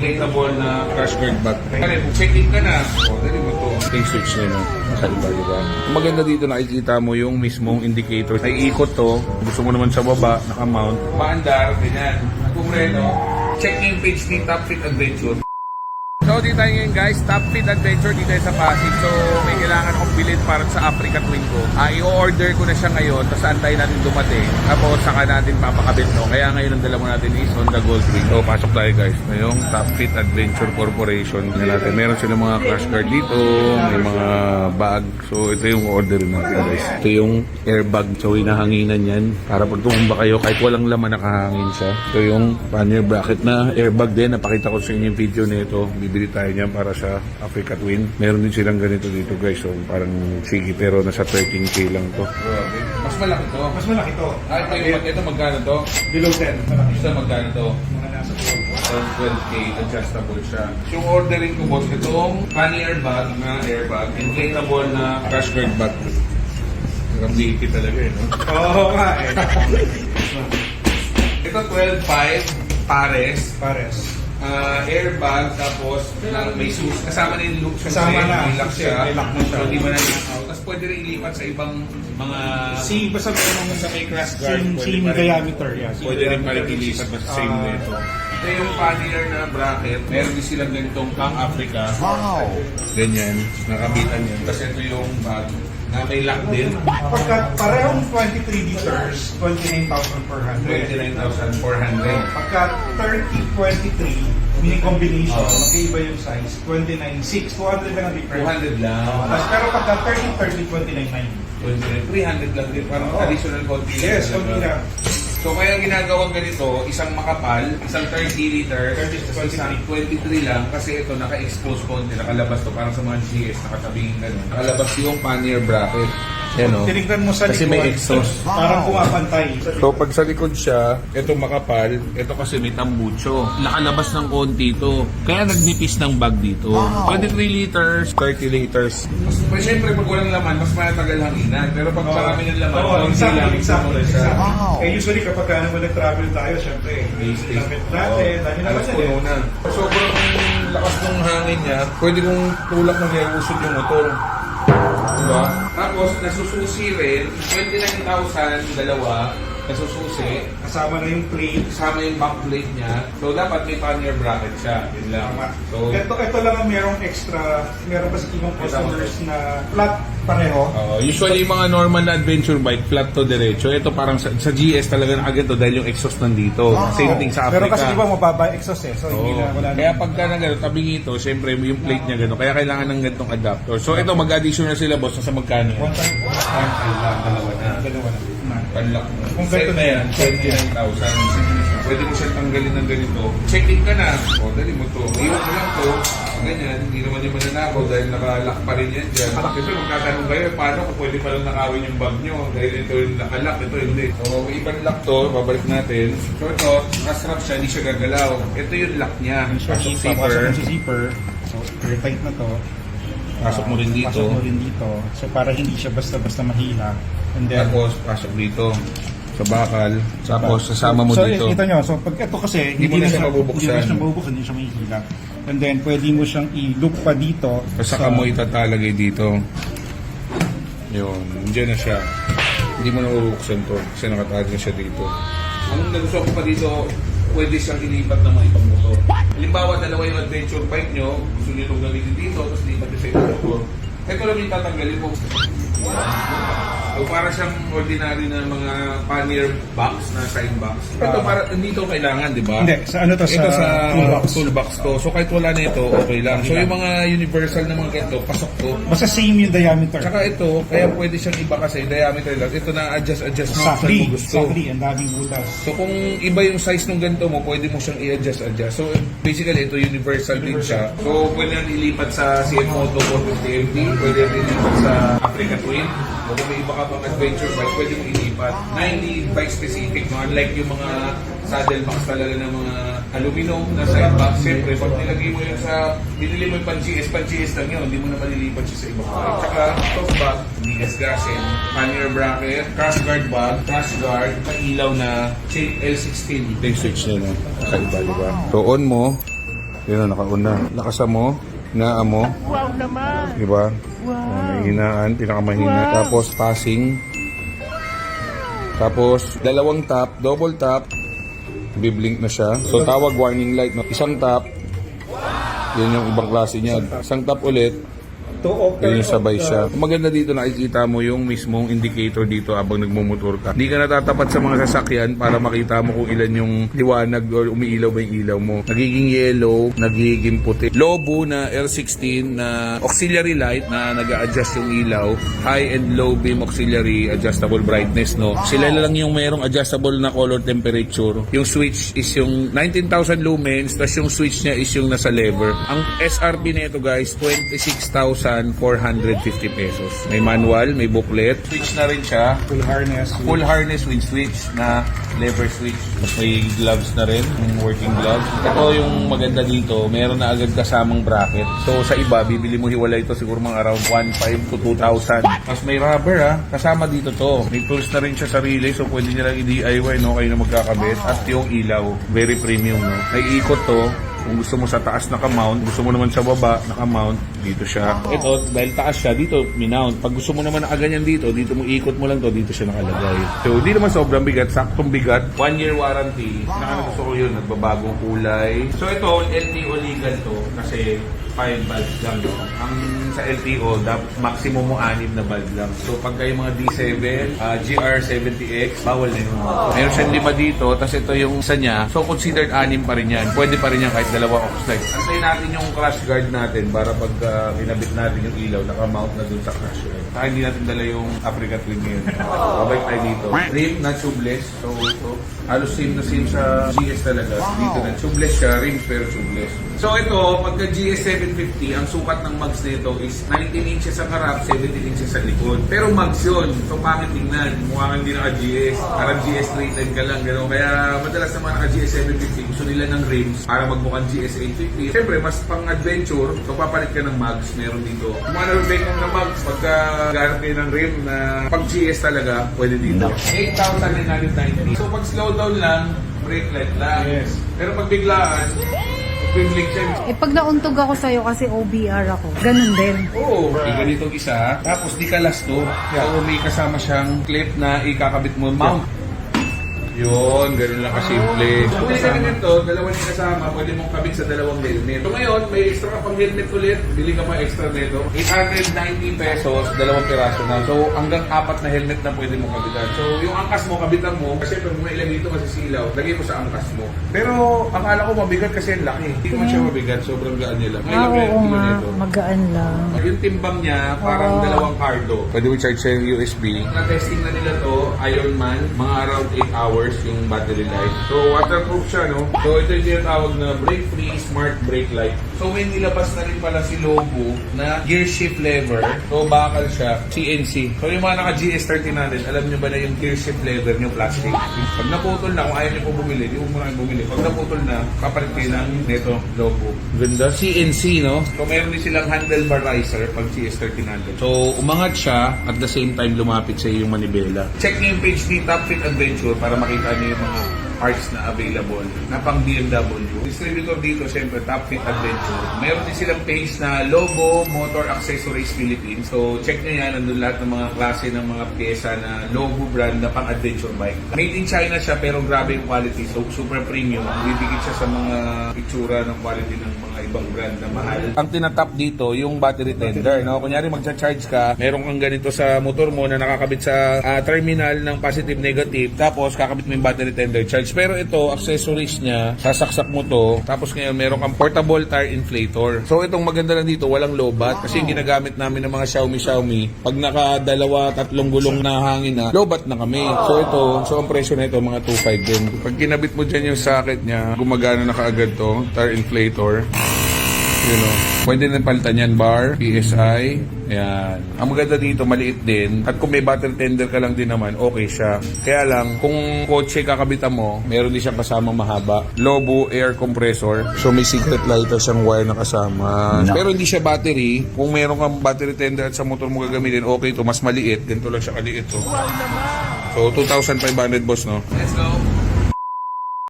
inflatable na crash guard bag. Kaya check-in ka na, o, dali mo to. Yung switch na yun, kakaiba, di ba? Ang Maganda dito, nakikita mo yung mismong indicator. Ay ikot to, gusto mo naman sa baba, naka-mount. Paandar, ganyan. Kung reno, check yung page ni Top Fit Adventure. So, dito tayo ngayon guys, Top Fit Adventure dito sa Pasig. So, may kailangan akong bilhin para sa Africa Twin ko. Ah, i-order ko na siya ngayon, tapos antay natin dumating. Tapos, saka natin papakabit no. Kaya ngayon ang dala mo natin is Honda Gold Wing. So, pasok tayo guys. Ngayong Top Fit Adventure Corporation na natin. Meron sila mga crash guard dito, may mga bag. So, ito yung order natin guys. Ito yung airbag. So, hinahanginan yan. Para pag tumumba kayo, kahit walang laman, nakahangin siya. Ito yung pannier bracket na airbag din. Napakita ko sa inyo yung video nito. Bibili tayo niyan para sa Africa Twin. Meron din silang ganito dito guys. So, parang sige pero nasa 13k lang to. Mas malaki to. Mas malaki to. Ah, ito, yung, ito magkano to? Below 10. Malaki. Isa magkano to? Mga nasa 12. 12K, adjustable siya. Yung ordering ko boss, itong pannier bag na airbag, inflatable na crash guard bag. Liit talaga eh, no? Oo nga eh. Ito 12.5 pares, Pares. Ah, airbag, tapos na, may sus, kasama na yung look susi, Kasama na. may lock siya. Lock na siya. So, di mo na out. Tapos pwede rin ilipat sa ibang mga... Si, basta meron sa may crash guard, same, pwede same pa rin. diameter. Yeah, same Pwede rin pala ilipat basta same Ah, nito. Ito yung pannier na bracket. Meron din silang ganitong Kang Africa. Wow! Ganyan. Nakabitan yan. Tapos ito yung bag na may lock din. Pagka parehong 23 liters, 29,000 per 100. 29,400. Pagka 30-23, mini combination, Oo. magkaiba yung size, 29.6. 200 lang ang difference. 200 lang. Tapos, pero pagka 30-30, 29.9. 300 lang din. Parang Oo. additional konti Yes, konti lang. So kaya ginagawang ganito, isang makapal, isang 30 liter, 30, isang 23 lang kasi ito naka-expose konti, nakalabas to parang sa mga GS, nakatabing ganun. Nakalabas yung pannier bracket. Yan o. Tinignan mo sa Kasi likod. may exhaust. Parang pumapantay. So pag sa likod siya, ito makapal, ito kasi may tambucho. Nakalabas ng konti ito. Kaya nagnipis ng bag dito. 23 liters, 30 liters. Mas syempre pag walang laman, mas matagal hanginan. Pero pag marami ng laman, Oo, konti exactly, lang exactly, exactly. Wow. Eh, usually kapag ka naman nag-travel tayo, syempre, lapit natin, dami naman Alas yan puno eh. na. Sobrang lakas ng hangin niya, pwede kong tulak ng usod yung motor. Diba? Tapos, nasususi rin, 29,000, dalawa, nasususi, Kasama na yung plate. kasama yung back plate niya. So, dapat may pannier bracket siya. Yun lang. Tama. So, ito, ito lang ang merong extra, meron pa sa ibang customers na flat pareho. uh, usually yung mga normal na adventure bike, flat to diretso. Ito parang sa, sa GS talaga nakaganto dahil yung exhaust nandito. Same thing sa Africa. Pero kasi iba mababa yung exhaust eh. So, hindi Oo. na, wala na. Kaya pagka na gano'n, tabing ito, syempre yung plate niya gano'n. Kaya kailangan ng ganitong adapter. So ito, mag-addition na sila boss sa magkano yan? One time, dalawa na. dalawa na. Panlock mo. Kung ganito na yan, 29,000. Pwede mo siyang tanggalin ng ganito. Check-in ka na. O, dali mo to. Iwan mo lang to. Ganyan, hindi naman yung mananakaw dahil nakalock pa rin yan dyan. Kasi magtatanong kayo, paano kung pwede palang nakawin yung bag nyo? Dahil ito yung nakalock, ito hindi. So, ibang lock to, babalik natin. So, ito, nakastrap siya, hindi siya gagalaw. Ito yung lock niya. Pasok zipper. sa zipper. So, airtight na to. Pasok mo rin dito. Pasok mo rin dito. So, para hindi siya basta-basta mahila. And then, Tapos, pasok dito sa bakal. Tapos, sasama mo so, dito. kita nyo, so pag ito kasi, Hindi mo na siya mabubuksan. Hindi mo na siya mabubuksan, hindi siya mahihila. And then, pwede mo siyang i-loop pa dito. Tapos saka mo itatalagay dito. Yun, dyan na siya. Hindi mo na mabuksan to kasi nakatag na siya dito. Ang nagustuhan ko pa dito, pwede siyang ilipat ng mga ibang motor. Halimbawa, dalawa yung adventure bike nyo, gusto nyo itong gamitin dito, tapos lipat nyo sa ibang motor. Ito lang yung tatanggalin mo. So, para siyang ordinary na mga pannier box na side box. Ito para, hindi ito kailangan, di ba? Hindi, sa ano to, Ito sa, sa toolbox. toolbox to. So kahit wala na ito, okay lang. So yung mga universal na mga ganito, pasok to. Basta same yung diameter. Tsaka ito, kaya pwede siyang iba kasi diameter lang. Ito na adjust adjust mo saan Sakli, mo gusto. sakli, ang daming butas. So kung iba yung size ng ganito mo, pwede mo siyang i-adjust adjust. So basically ito universal din siya. So pwede natin ilipat sa CM Moto 450 MT, pwede natin ilipat sa Africa Twin. Kung may iba ka pang adventure bike, pwede mo ilipat. Na hindi bike specific, no? unlike yung mga saddle box talaga ng mga aluminum na side box. Siyempre, pag nilagay mo yun sa, binili mo yung pan-GS, pan-GS lang yun, hindi mo na malilipat siya sa ibang bike. Tsaka, top back, hindi gasgasin, pannier bracket, crash guard bag, crash guard, mailaw na chain L16. Ito yung switch na yun, kakaiba, diba? So, on mo, Yun na, nakauna. Lakasan mo, inaan mo. Wow naman! Diba? Wow. may hinaan, pinakamahina. Tapos passing. Tapos dalawang tap, double tap. Biblink na siya. So tawag warning light. No? Isang tap. Yun yung ibang klase niya. Isang tap ulit. To Yun yung sabay of the- siya. Maganda dito nakikita mo yung mismong indicator dito habang nagmumotor ka. Hindi ka natatapat sa mga sasakyan para makita mo kung ilan yung liwanag or umiilaw ba yung ilaw mo. Nagiging yellow, nagiging puti. Lobo na L16 na auxiliary light na nag adjust yung ilaw. High and low beam auxiliary adjustable brightness. no Sila lang yung merong adjustable na color temperature. Yung switch is yung 19,000 lumens tapos yung switch niya is yung nasa lever. Ang SRP nito guys, 26,450 pesos. May manual, may booklet. Switch na rin siya. Full harness. Full harness with switch na lever switch. May gloves na rin, yung working gloves. Ito yung maganda dito, meron na agad kasamang bracket. So sa iba, bibili mo hiwalay ito siguro mga around 1,500 to 2,000. Tapos may rubber ha, kasama dito to. May tools na rin siya sarili, so pwede nyo lang i-DIY, no? Kayo na magkakabit. At yung ilaw, very premium, no? May ikot to, kung gusto mo sa taas naka-mount, gusto mo naman sa baba naka-mount, dito siya. Ito, dahil taas siya, dito minount. Pag gusto mo naman nakaganyan dito, dito mo ikot mo lang to, dito siya nakalagay. So, hindi naman sobrang bigat, saktong bigat. One year warranty. Naka gusto ko yun, nagbabagong kulay. So, ito, LTO legal to, kasi 5 bulbs lang. No? Ang sa LTO, maximum mo 6 na bulb lang. So, pag kayo mga D7, ah, GR70X, bawal na yun. Meron siyang lima dito, tapos ito yung isa niya. So, considered 6 pa rin yan. Pwede pa rin yan kahit dalawa oxlight. Antayin natin yung crash guard natin para pag ah, kinabit natin yung ilaw, naka-mount na dun sa crash guard. Saka hindi natin dala yung Africa Twin ngayon. Babay tayo dito. Rim na tubeless. So, ito. Halos same na same sa GS talaga. Dito na tubeless siya, rim pero tubeless. So ito, pagka GS750, ang sukat ng mags nito is 19 inches sa harap, 17 inches sa likod. Pero mags yun. So pangit tingnan. Mukha kang hindi naka-GS. Parang GS310 ka lang. Gano'n. Kaya madalas naman naka-GS750. Gusto nila ng rims para magmukhang GS850. Siyempre, mas pang-adventure. So papalit ka ng mags. Meron dito. Kung ano rin ng mags, pagka gahanap kayo ng rim na pag GS talaga, pwede dito. 8,990. So pag slow down lang, brake light lang. Yes. Pero pag biglaan, biblik siya. Eh pag nauntog ako sa'yo kasi OBR ako, ganun din. Oo, oh, ganitong isa. Tapos di ka last to. So may kasama siyang clip na ikakabit mo mount. Yun, ganun lang kasimple. Kung bili ka rin nito, dalawa yung kasama, pwede mong kabit sa dalawang helmet. So ngayon, may extra ka pang helmet ulit, bili ka pa extra nito. 890 pesos, dalawang piraso na. So hanggang apat na helmet na pwede mong kabitan. So yung angkas mo, kabitan mo, kasi pag may ilang dito kasi silaw, lagay mo sa angkas mo. Pero akala ko mabigat kasi ang laki. Hindi naman siya mabigat, sobrang gaan nila. May Ah, oo nga, magaan lang. Yung timbang niya, parang Oo. dalawang cardo. Pwede mo charge sa USB. Na-testing na nila to, Ironman, mga around 8 hours yung battery life. So, waterproof siya, no? So, ito yung tinatawag na brake-free smart brake light. So, may nilabas na rin pala si Lobo na gear shift lever. So, bakal siya. CNC. So, yung mga naka-GS30 natin, alam nyo ba na yung gear shift lever nyo plastic? Pag naputol na, kung ayaw nyo po bumili, di mo na bumili. Pag naputol na, kapalit kayo ng neto Lobo. Ganda. CNC, no? So, meron din silang handlebar riser pag GS30 natin. So, umangat siya at the same time lumapit sa yung manibela. Check nyo yung page ni Top Fit Adventure para makita nyo yung mga parts na available na pang BMW. Distributor dito, syempre, Top Fit Adventure. Meron din silang page na Lobo Motor Accessories Philippines. So, check nyo yan. Nandun lahat ng mga klase ng mga pyesa na Lobo brand na pang adventure bike. Made in China siya pero grabe yung quality. So, super premium. Bibigit siya sa mga itsura ng quality ng mga ibang brand na mahal. Ang tinatap dito, yung battery tender. No? Kunyari, magcha-charge ka, meron kang ganito sa motor mo na nakakabit sa ah, terminal ng positive-negative. Tapos, kakabit mo yung battery tender charge. Pero ito, accessories niya, sasaksak mo to. Tapos ngayon, meron kang portable tire inflator. So, itong maganda lang dito, walang lobat. Kasi yung ginagamit namin ng mga Xiaomi Xiaomi, pag nakadalawa, tatlong gulong na hangin na, lobat na kami. So, ito, so ang presyo na ito, mga 2.5 din. Pag kinabit mo dyan yung socket niya, gumagana na kaagad to, tire inflator. You know, pwede na palitan yan, bar, PSI, yan. Ang maganda dito, maliit din. At kung may battery tender ka lang din naman, okay siya. Kaya lang, kung kotse kakabitan mo, meron din siyang kasamang mahaba. Lobo air compressor. So may secret lighter siyang wire na kasama. Pero hindi siya battery. Kung meron kang battery tender at sa motor mo gagamitin, okay to mas maliit. Ganito lang siya kaliit to. So 2,500 boss, no? Let's go!